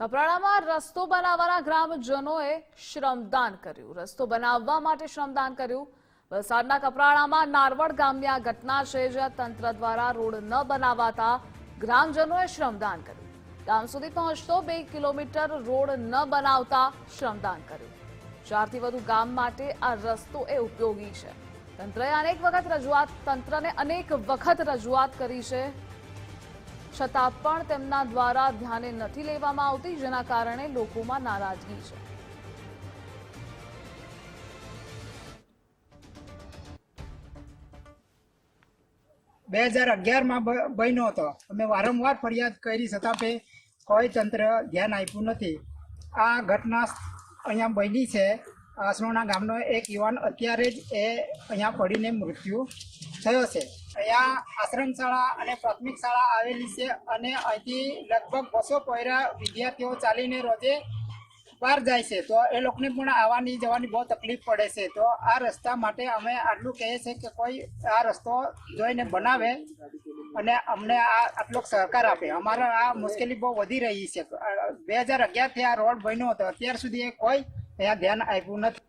કપરાડામાં રસ્તો બનાવવાના ગ્રામજનોએ શ્રમદાન કર્યું. રસ્તો બનાવવા માટે શ્રમદાન કર્યું. વલસાડના કપરાડામાં નારવડ ગામની આ ઘટના છે, જ્યાં તંત્ર દ્વારા રોડ ન બનાવાતા ગ્રામજનોએ શ્રમદાન કર્યું. ગામ સુધી પહોંચતો બે કિલોમીટર રોડ ન બનાવતા શ્રમદાન કર્યું. ચારથી વધુ ગામ માટે આ રસ્તો એ ઉપયોગી છે. તંત્રએ અનેક વખત રજૂઆત, તંત્રને અનેક વખત રજૂઆત કરી છે. છતાં પણ તેમના દ્વારા ધ્યાને નથી લેવામાં આવતી, જેના કારણે લોકોમાં નારાજગી છે. બે હજાર અગિયારમાં બન્યો હતો. અમે વારંવાર ફરિયાદ કરી, છતાં પે કોઈ તંત્ર ધ્યાન આપ્યું નથી. આ ઘટના અહીંયા બની છે. આસરોણા ગામનો એક યુવાન અત્યારે જ એ અહીંયા પડીને મૃત્યુ થયો છે. અહીંયા આશ્રમ શાળા અને પ્રાથમિક શાળા આવેલી છે અને અહીંથી લગભગ બસો પોયરા વિદ્યાર્થીઓ ચાલીને રોજે બહાર જાય છે. તો એ લોકોને પણ આવવાની જવાની બહુ તકલીફ પડે છે. તો આ રસ્તા માટે અમે આટલું કહીએ છીએ કે કોઈ આ રસ્તો જોઈને બનાવે અને અમને આ આટલો સહકાર આપે. અમારે આ મુશ્કેલી બહુ વધી રહી છે. બે હજાર અગિયારથી આ રોડ બન્યો હતો. અત્યાર સુધી એ કોઈ અહીંયા ધ્યાન આપ્યું નથી.